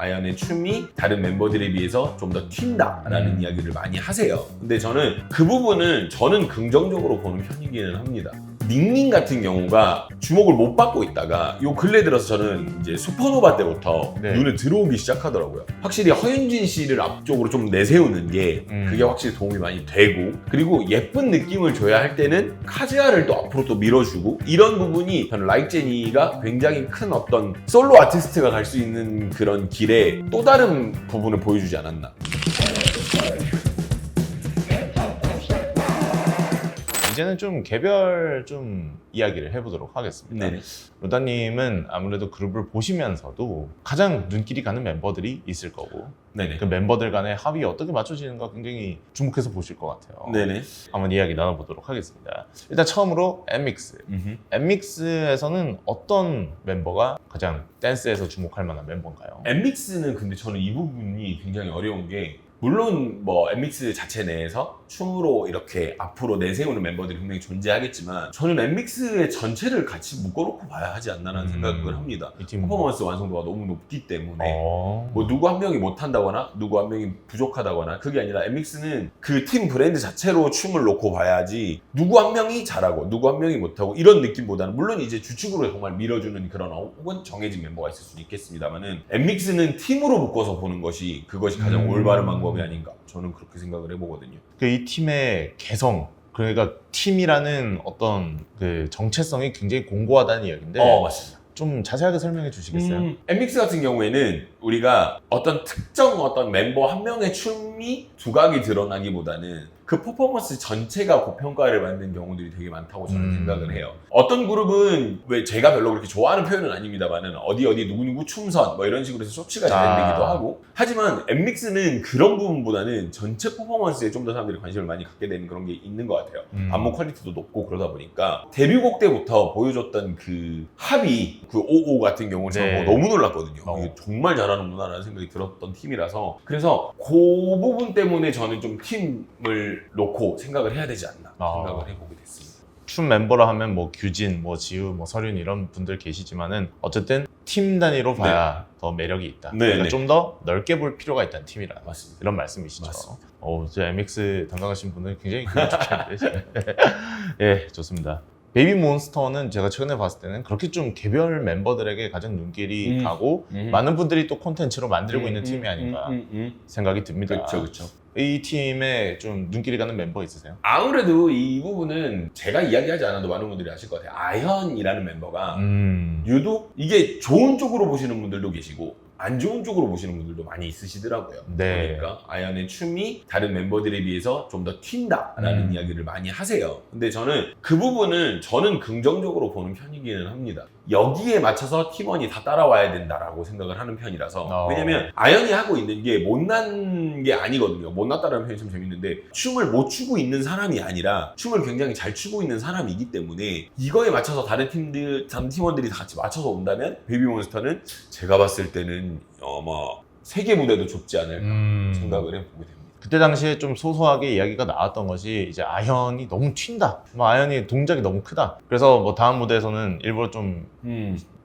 아연의 춤이 다른 멤버들에 비해서 좀 더 튄다라는 음. 이야기를 많이 하세요. 근데 저는 그 부분을 저는 긍정적으로 보는 편이기는 합니다. 닝닝 같은 경우가 주목을 못 받고 있다가 요 근래 들어서 저는 이제 슈퍼노바 때부터 네. 눈에 들어오기 시작하더라고요. 확실히 허윤진 씨를 앞쪽으로 좀 내세우는 게 음. 그게 확실히 도움이 많이 되고 그리고 예쁜 느낌을 줘야 할 때는 카즈아를 또 앞으로 또 밀어주고 이런 부분이 저는 라이제니가 굉장히 큰 어떤 솔로 아티스트가 갈 수 있는 그런 길에 또 다른 부분을 보여주지 않았나. 이제는 좀 개별 좀 이야기를 해보도록 하겠습니다. 네네. 루다님은 아무래도 그룹을 보시면서도 가장 눈길이 가는 멤버들이 있을 거고 네네. 그 멤버들 간의 합이 어떻게 맞춰지는가 굉장히 주목해서 보실 것 같아요. 네네. 한번 이야기 나눠보도록 하겠습니다. 일단 처음으로 엠믹스. 음흠. 엠믹스에서는 어떤 멤버가 가장 댄스에서 주목할 만한 멤버인가요? 엠믹스는 근데 저는 이 부분이 굉장히 어려운 게 물론 뭐 엠믹스 자체 내에서 춤으로 이렇게 앞으로 내세우는 멤버들이 분명히 존재하겠지만 저는 엠믹스의 전체를 같이 묶어놓고 봐야 하지 않나라는 음. 생각을 합니다. 이팀 퍼포먼스 완성도가 너무 높기 때문에 어... 뭐 누구 한 명이 못한다거나 누구 한 명이 부족하다거나 그게 아니라 엠믹스는 그 팀 브랜드 자체로 춤을 놓고 봐야지 누구 한 명이 잘하고 누구 한 명이 못하고 이런 느낌보다는 물론 이제 주축으로 정말 밀어주는 그런 어- 혹은 정해진 멤버가 있을 수는 있겠습니다만은 엠믹스는 팀으로 묶어서 보는 것이 그것이 가장 음. 올바른 방법이 아닌가 저는 그렇게 생각을 해보거든요. 그이 팀의 개성 그러니까 팀이라는 어떤 그 정체성이 굉장히 공고하다는 이야기인데 어 맞습니다. 좀 자세하게 설명해 주시겠어요? 음, 엠믹스 같은 경우에는 우리가 어떤 특정 어떤 멤버 한 명의 춤이 두각이 드러나기보다는 그 퍼포먼스 전체가 고평가를 받는 경우들이 되게 많다고 저는 음. 생각을 해요. 어떤 그룹은 왜 제가 별로 그렇게 좋아하는 표현은 아닙니다만은 어디 어디 누구누구 춤선 뭐 이런 식으로 해서 쇼츠가 진행되기도 아. 하고 하지만 엠믹스는 그런 부분보다는 전체 퍼포먼스에 좀 더 사람들이 관심을 많이 갖게 되는 그런 게 있는 것 같아요. 음. 안무 퀄리티도 높고 그러다 보니까 데뷔곡 때부터 보여줬던 그 합이 그 OO 같은 경우는 네. 뭐 너무 놀랐거든요. 어. 이게 정말 잘하는구나라는 생각이 들었던 팀이라서 그래서 그 부분 때문에 저는 좀 팀을 놓고 생각을 해야 되지 않나 아. 생각을 해보게 됐습니다. 춤 멤버라 하면 뭐 규진, 뭐 지우, 뭐 서륜 이런 분들 계시지만은 어쨌든 팀 단위로 봐야 더 매력이 있다. 네, 그러니까 네. 좀 더 넓게 볼 필요가 있다는 팀이라 맞습니다. 이런 말씀이시죠. 맞습니다. 어, 저 MX 담당하신 분은 굉장히 기분 좋겠는데. 예, 좋습니다. 베이비 몬스터는 제가 최근에 봤을 때는 그렇게 좀 개별 멤버들에게 가장 눈길이 음. 가고 많은 분들이 또 콘텐츠로 만들고 있는 팀이 아닌가 음, 생각이 듭니다. 그렇죠, 그렇죠. 이 팀에 좀 눈길이 가는 멤버 있으세요? 아무래도 이 부분은 제가 이야기하지 않아도 많은 분들이 아실 것 같아요. 아현이라는 멤버가 음. 유독 이게 좋은 쪽으로 보시는 분들도 계시고 안 좋은 쪽으로 보시는 분들도 많이 있으시더라고요. 네. 그러니까 아연의 춤이 다른 멤버들에 비해서 좀 더 튄다라는 음. 이야기를 많이 하세요. 근데 저는 그 부분을 저는 긍정적으로 보는 편이기는 합니다. 여기에 맞춰서 팀원이 다 따라와야 된다라고 생각을 하는 편이라서 어. 왜냐면 아연이 하고 있는 게 못난 게 아니거든요. 못났다라는 표현이 참 재밌는데 춤을 못 추고 있는 사람이 아니라 춤을 굉장히 잘 추고 있는 사람이기 때문에 이거에 맞춰서 다른 팀들, 다른 팀원들이 다 같이 맞춰서 온다면 베이비몬스터는 제가 봤을 때는 어뭐 세계 무대도 좁지 않을까 음. 생각을 해보게 됩니다. 그때 당시에 좀 소소하게 이야기가 나왔던 것이 이제 아현이 너무 튄다. 뭐 아현이 동작이 너무 크다. 그래서 뭐 다음 무대에서는 일부러 좀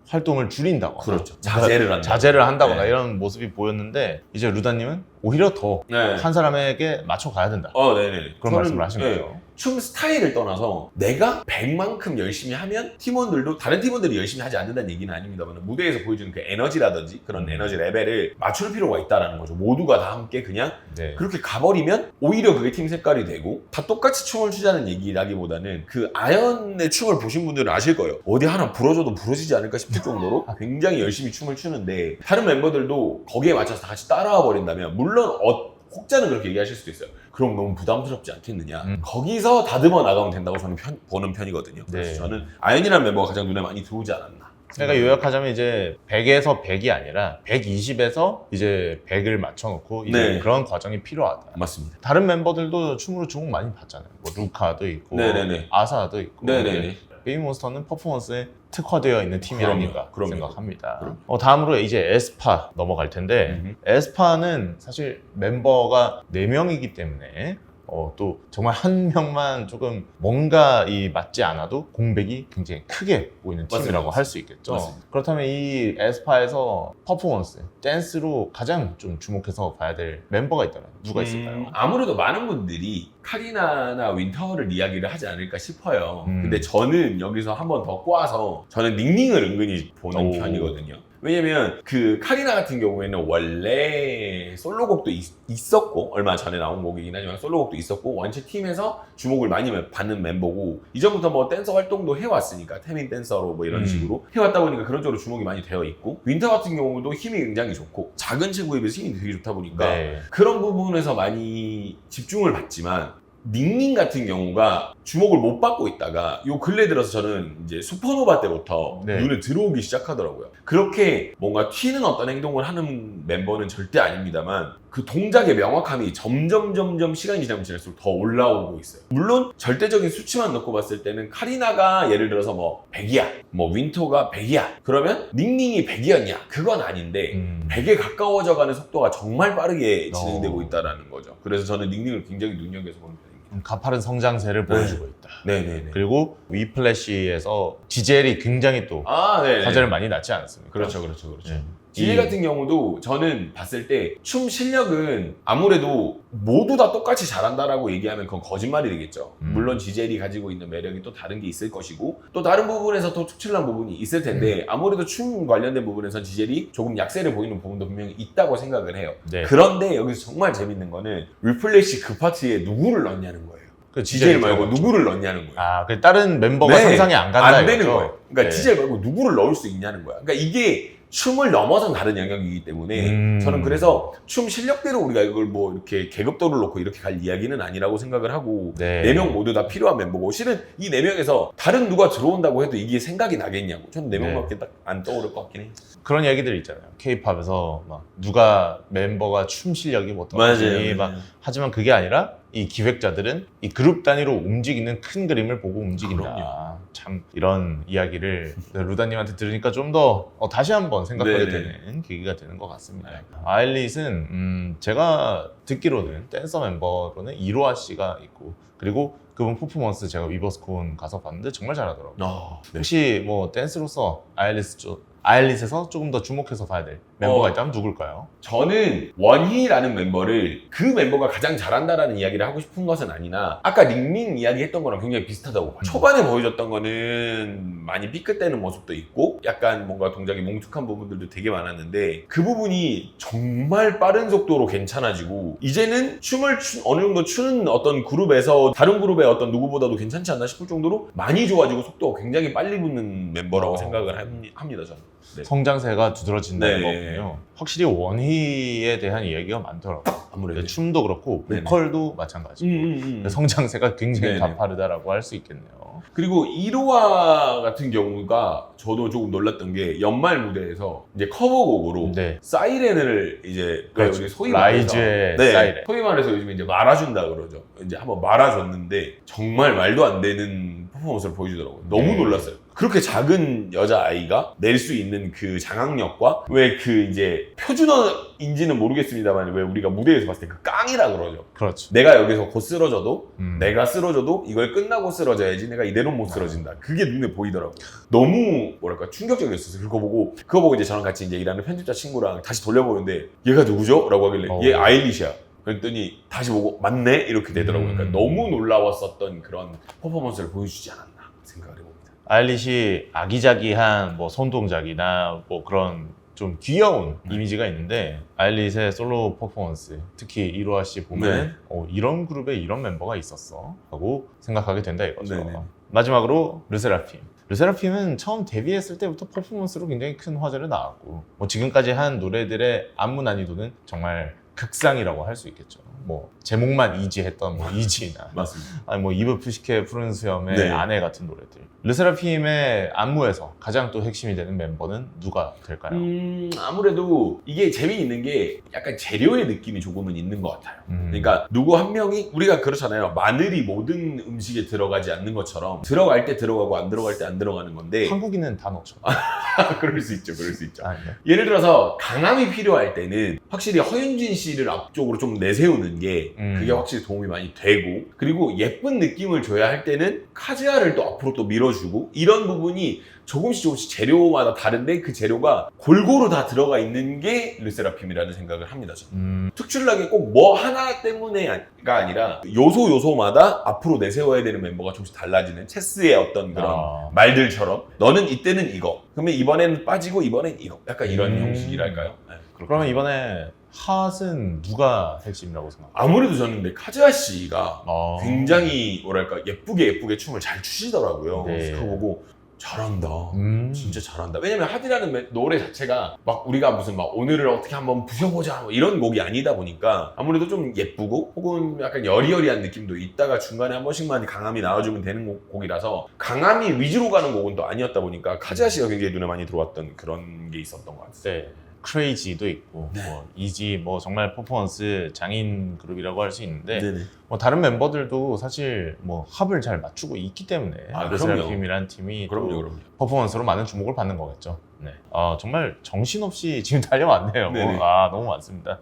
활동을 줄인다거나 그렇죠. 자제를 한다. 자제를 한다거나 네. 이런 모습이 보였는데 이제 루다님은 오히려 더한 네. 사람에게 맞춰 가야 된다. 어, 네네. 그런 저는, 말씀을 하신 네, 거예요. 춤 스타일을 떠나서 내가 100만큼 열심히 하면 팀원들도 다른 팀원들이 열심히 하지 않는다는 얘기는 아닙니다만 무대에서 보여주는 그 에너지라든지 그런 음. 에너지 레벨을 맞출 필요가 있다라는 거죠. 모두가 다 함께 그냥 네. 그렇게 가버리면 오히려 그게 팀 색깔이 되고 다 똑같이 춤을 추자는 얘기라기보다는 그 아연의 춤을 보신 분들은 아실 거예요. 어디 하나 부러져도 부러지지 않을까 싶을 정도로 굉장히 열심히 춤을 추는데 다른 멤버들도 거기에 맞춰서 다 같이 따라와 버린다면 물론 어, 혹자는 그렇게 얘기하실 수도 있어요. 그럼 너무 부담스럽지 않겠느냐. 음. 거기서 다듬어 나가면 된다고 저는 편- 보는 편이거든요. 그래서 네. 저는 아연이라는 멤버가 가장 눈에 많이 들어오지 않았나. 그러니까 요약하자면 이제 100에서 100이 아니라 120에서 이제 100을 맞춰놓고 이제 네. 그런 과정이 필요하다. 맞습니다. 다른 멤버들도 춤으로 주목 많이 받잖아요. 뭐 루카도 있고 네네네. 아사도 있고 네네네. 베이몬스터는 퍼포먼스에 특화되어 있는 팀이 그럼요. 아닌가 그럼요. 생각합니다. 그럼요. 어, 다음으로 이제 에스파 넘어갈 텐데 음흠. 에스파는 사실 멤버가 4명이기 때문에 어, 또 정말 한 명만 조금 뭔가 이 맞지 않아도 공백이 굉장히 크게 보이는 맞습니다. 팀이라고 할 수 있겠죠. 맞습니다. 그렇다면 이 에스파에서 퍼포먼스, 댄스로 가장 좀 주목해서 봐야 될 멤버가 있다면 누가 있을까요? 음, 아무래도 많은 분들이 카리나나 윈터를 이야기를 하지 않을까 싶어요. 음. 근데 저는 여기서 한 번 더 꼬아서 저는 닝닝을 은근히 보는 오. 편이거든요. 왜냐면 그 카리나 같은 경우에는 원래 솔로곡도 있, 었고 얼마 전에 나온 곡이긴 하지만 솔로곡도 있었고 원체 팀에서 주목을 많이 받는 멤버고 이전부터 뭐 댄서 활동도 해왔으니까 태민 댄서로 뭐 이런 음. 식으로 해왔다 보니까 그런 쪽으로 주목이 많이 되어 있고 윈터 같은 경우도 힘이 굉장히 좋고 작은 체구에 비해서 힘이 되게 좋다 보니까 네. 그런 부분에서 많이 집중을 받지만 닝닝 같은 경우가 주목을 못 받고 있다가 요 근래 들어서 저는 이제 슈퍼노바 때부터 네. 눈에 들어오기 시작하더라고요. 그렇게 뭔가 튀는 어떤 행동을 하는 멤버는 절대 아닙니다만 그 동작의 명확함이 점점 점점 시간이 지나면 지날수록 더 올라오고 있어요. 물론 절대적인 수치만 놓고 봤을 때는 카리나가 예를 들어서 뭐 100이야, 뭐 윈터가 100이야. 그러면 닝닝이 100이었냐? 그건 아닌데 음. 100에 가까워져가는 속도가 정말 빠르게 진행되고 어. 있다라는 거죠. 그래서 저는 닝닝을 굉장히 눈여겨서 보는 편입니다. 가파른 성장세를 보여주고 있다. 네네네. 그리고 위플래시에서 지젤이 굉장히 또 아, 네. 화제를 많이 낳지 않았습니까? 그렇죠, 그렇죠, 그렇죠. 네. 지혜 이- 같은 경우도 저는 봤을 때 춤 실력은 아무래도 모두 다 똑같이 잘한다라고 얘기하면 그건 거짓말이 되겠죠. 음. 물론 지젤이 가지고 있는 매력이 또 다른 게 있을 것이고 또 다른 부분에서 또 특출난 부분이 있을 텐데 음. 아무래도 춤 관련된 부분에선 지젤이 조금 약세를 보이는 부분도 분명히 있다고 생각을 해요. 네. 그런데 여기서 정말 재밌는 거는 리플래시 그 파트에 누구를 넣냐는 거예요. 그 지젤 말고. 누구를 넣냐는 거예요. 아, 그 다른 멤버가 네. 상상이 안 간다 안 되는 이거죠? 거예요. 그러니까 네. 지젤 말고 누구를 넣을 수 있냐는 거야. 그러니까 이게 춤을 넘어선 다른 영역이기 때문에 음. 저는 그래서 춤 실력대로 우리가 이걸 뭐 이렇게 계급도를 놓고 이렇게 갈 이야기는 아니라고 생각을 하고 네. 네 명 모두 다 필요한 멤버고 실은 이 네 명에서 다른 누가 들어온다고 해도 이게 생각이 나겠냐고 저는 네 네. 명밖에 딱 안 떠오를 것 같긴 해. 그런 얘기들 있잖아요. K-팝에서 막 누가 멤버가 춤 실력이 뭐 어떠니 막 하지만 그게 아니라 이 기획자들은 이 그룹 단위로 움직이는 큰 그림을 보고 움직인다. 그럼요. 참 이런 이야기를 루다님한테 들으니까 좀 더 다시 한번 생각하게 네네. 되는 계기가 되는 것 같습니다. 네. 아일릿은 음, 제가 듣기로는 댄서 멤버로는 이로아 씨가 있고 그리고 그분 퍼포먼스 제가 위버스콘 가서 봤는데 정말 잘하더라고요. 어, 네. 혹시 뭐 댄스로서 아일릿 쪽 아일릿에서 조금 더 주목해서 봐야 될 멤버가 어. 있다면 누굴까요? 저는 원희라는 멤버를 그 멤버가 가장 잘한다라는 이야기를 하고 싶은 것은 아니나 아까 닝닝 이야기했던 거랑 굉장히 비슷하다고 봐요. 음. 초반에 보여줬던 거는 많이 삐끗대는 모습도 있고 약간 뭔가 동작이 뭉툭한 부분들도 되게 많았는데 그 부분이 정말 빠른 속도로 괜찮아지고 이제는 춤을 추- 어느 정도 추는 어떤 그룹에서 다른 그룹의 어떤 누구보다도 괜찮지 않나 싶을 정도로 많이 좋아지고 속도가 굉장히 빨리 붙는 멤버라고 어. 생각을 합니- 합니다 저는. 네. 성장세가 두드러진다는 네. 거군요. 확실히 원희에 대한 이야기가 많더라고요. 아무래도. 네, 춤도 그렇고 네네. 보컬도 마찬가지. 음, 음, 음. 성장세가 굉장히 네네. 가파르다라고 할 수 있겠네요. 그리고 이로와 같은 경우가 저도 조금 놀랐던 게 연말 무대에서 이제 커버곡으로 네. 사이렌을 이제 그 그렇죠. 우리 소위 말해서 라이즈의 네, 사이렌. 소위 말해서 요즘 이제 말아준다 그러죠. 이제 한번 말아줬는데 정말 말도 안 되는 퍼포먼스를 보여주더라고요. 너무 네. 놀랐어요. 그렇게 작은 여자 아이가 낼 수 있는 그 장악력과 왜 그 이제 표준어인지는 모르겠습니다만 왜 우리가 무대에서 봤을 때 그 깡이라 그러죠. 그렇죠. 내가 여기서 곧 쓰러져도 음. 내가 쓰러져도 이걸 끝나고 쓰러져야지 내가 이대로 못 쓰러진다. 그게 눈에 보이더라고. 너무 뭐랄까 충격적이었어요. 그거 보고 그거 보고 이제 저랑 같이 이제 일하는 편집자 친구랑 다시 돌려보는데 얘가 누구죠? 라고 하길래 어. 얘 아일리시야. 그랬더니 다시 보고 맞네 이렇게 되더라고요. 음. 그러니까 너무 놀라웠었던 그런 퍼포먼스를 보여주지 않았나 생각을 해봅니다. 아일릿이 아기자기한 뭐 손동작이나 뭐 그런 좀 귀여운 네. 이미지가 있는데 아일릿의 솔로 퍼포먼스 특히 이로아 씨 보면 네. 어, 이런 그룹에 이런 멤버가 있었어 하고 생각하게 된다 이거죠. 네네. 마지막으로 르세라핌. 르세라핌은 처음 데뷔했을 때부터 퍼포먼스로 굉장히 큰 화제를 낳았고 뭐 지금까지 한 노래들의 안무 난이도는 정말 극상이라고 할 수 있겠죠. 뭐 제목만 이지했던 뭐 이지나 맞습니다. 아니 뭐 이브 푸시케 푸른 수염의 네. 아내 같은 노래들. 르세라핌의 안무에서 가장 또 핵심이 되는 멤버는 누가 될까요? 음, 아무래도 이게 재미있는 게 약간 재료의 느낌이 조금은 있는 것 같아요. 음. 그러니까 누구 한 명이 우리가 그렇잖아요. 마늘이 모든 음식에 들어가지 않는 것처럼 들어갈 때 들어가고 안 들어갈 때 안 들어가는 건데 한국인은 다 넣죠. 그럴 수 있죠. 그럴 수 있죠. 아니요. 예를 들어서 강함이 필요할 때는 확실히 허윤진 이미지를 앞쪽으로 좀 내세우는 게 음. 그게 확실히 도움이 많이 되고 그리고 예쁜 느낌을 줘야 할 때는 카즈야를 또 앞으로 또 밀어주고 이런 부분이 조금씩 조금씩 재료마다 다른데 그 재료가 골고루 다 들어가 있는 게 르세라핌이라는 생각을 합니다. 음, 특출나게 꼭 뭐 하나 때문에가 아니라 요소 요소마다 앞으로 내세워야 되는 멤버가 조금씩 달라지는 체스의 어떤 그런 아. 말들처럼 너는 이때는 이거 그러면 이번에는 빠지고 이번엔 이거 약간 이런 음. 형식이랄까요? 네. 그러면 이번에 핫은 누가 핵심이라고 생각해요? 아무래도 저는 근데 카즈아 씨가 어. 굉장히 뭐랄까 예쁘게 예쁘게 춤을 잘 추시더라고요. 네. 그래서 그거 보고 잘한다. 음. 진짜 잘한다. 왜냐면 매- 노래 자체가 막 우리가 무슨 막 오늘을 어떻게 한번 부셔보자 뭐 이런 곡이 아니다 보니까 아무래도 좀 예쁘고 혹은 약간 여리여리한 느낌도 있다가 중간에 한 번씩만 강함이 나와주면 되는 곡- 곡이라서 강함이 위주로 가는 곡은 또 아니었다 보니까 카즈아 씨가 굉장히 눈에 많이 들어왔던 그런 게 있었던 것 같아요. 네. 크레이지도 있고 네. 뭐 이지 뭐 정말 퍼포먼스 장인 그룹이라고 할 수 있는데 네네. 뭐 다른 멤버들도 사실 뭐 합을 잘 맞추고 있기 때문에 아. 르세라핌이라는 팀이 그럼요, 또 그럼요. 퍼포먼스로 많은 주목을 받는 거겠죠. 네. 아, 정말 정신없이 지금 달려왔네요. 네네. 아, 너무 많습니다.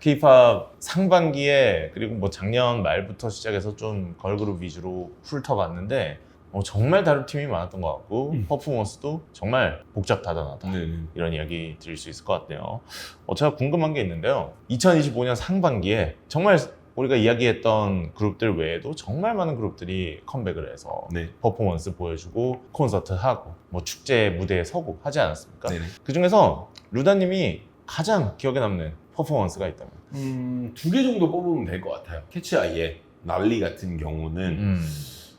K-팝 상반기에 그리고 뭐 작년 말부터 시작해서 좀 걸그룹 위주로 훑어봤는데 어, 정말 다른 팀이 많았던 것 같고 음. 퍼포먼스도 정말 복잡다단하다. 네네. 이런 이야기 드릴 수 있을 것 같네요. 어, 제가 궁금한 게 있는데요. 2025년 상반기에 정말 우리가 이야기했던 그룹들 외에도 정말 많은 그룹들이 컴백을 해서 네. 퍼포먼스 보여주고 콘서트 하고 뭐 축제 무대에 서고 하지 않았습니까? 네네. 그 중에서 루다님이 가장 기억에 남는 퍼포먼스가 있다면 음, 두 개 정도 뽑으면 될 것 같아요. 캐치 아이의 난리 같은 경우는 음.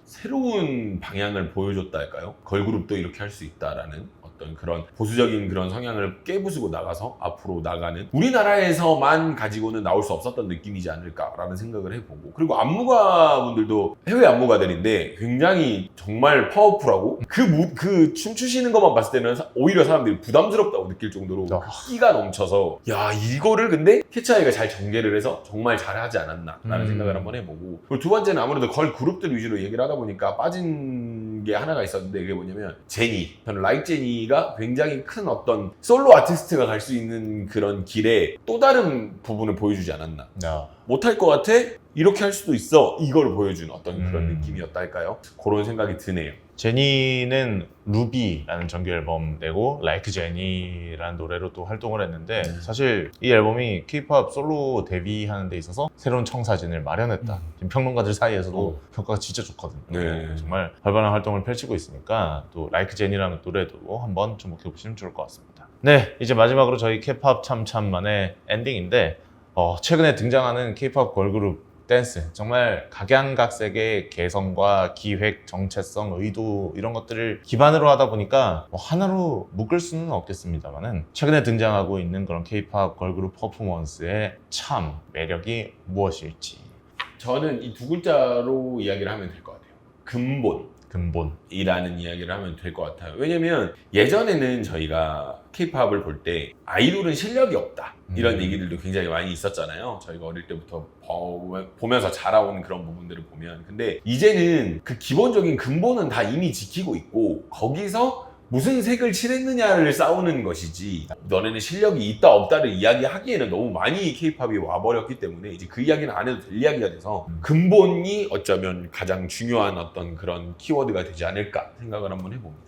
새로운 방향을 보여줬다 할까요? 걸그룹도 이렇게 할 수 있다라는 어떤 그런 보수적인 그런 성향을 깨부수고 나가서 앞으로 나가는 우리나라에서만 가지고는 나올 수 없었던 느낌이지 않을까라는 생각을 해보고 그리고 안무가 분들도 해외 안무가들인데 굉장히 정말 파워풀하고 그, 무, 그 춤추시는 것만 봤을 때는 사- 오히려 사람들이 부담스럽다고 느낄 정도로 아. 끼가 넘쳐서 야 이거를 근데 캐치아이가 잘 전개를 해서 정말 잘하지 않았나라는 음. 생각을 한번 해보고 그리고 두 번째는 아무래도 걸 그룹들 위주로 얘기를 하다 보니까 빠진 게 하나가 있었는데 그게 뭐냐면 제니 저는 라이크 제니가 굉장히 큰 어떤 솔로 아티스트가 갈 수 있는 그런 길에 또 다른 부분을 보여주지 않았나 야. 못할 것 같아? 이렇게 할 수도 있어 이걸 보여준 어떤 그런 음. 느낌이었다 할까요? 그런 생각이 드네요 제니는 루비라는 정규 앨범 내고 라이크 제니라는 노래로 또 활동을 했는데 네. 사실 이 앨범이 K-팝 솔로 데뷔하는 데 있어서 새로운 청사진을 마련했다. 지금 평론가들 사이에서도 어. 평가가 진짜 좋거든요. 네. 정말 활발한 활동을 펼치고 있으니까 또 라이크 제니라는 노래도 한번 주목해 보시면 좋을 것 같습니다. 네, 이제 마지막으로 저희 K-팝 참참만의 엔딩인데 어, 최근에 등장하는 K-팝 걸그룹 댄스 정말 각양각색의 개성과 기획, 정체성, 의도 이런 것들을 기반으로 하다 보니까 뭐 하나로 묶을 수는 없겠습니다만은 최근에 등장하고 있는 그런 K-팝 걸그룹 퍼포먼스의 참 매력이 무엇일지. 저는 이 두 글자로 이야기를 하면 될 것 같아요. 근본 근본 이라는 이야기를 하면 될 것 같아요. 왜냐면 예전에는 저희가 케이팝을 볼 때 아이돌은 실력이 없다. 이런 음. 얘기들도 굉장히 많이 있었잖아요. 저희가 어릴 때부터 보- 보면서 자라온 그런 부분들을 보면. 근데 이제는 그 기본적인 근본은 다 이미 지키고 있고 거기서 무슨 색을 칠했느냐를 싸우는 것이지 너네는 실력이 있다 없다를 이야기하기에는 너무 많이 케이팝이 와버렸기 때문에 이제 그 이야기는 안 해도 될 이야기가 돼서 음. 근본이 어쩌면 가장 중요한 어떤 그런 키워드가 되지 않을까 생각을 한번 해봅니다.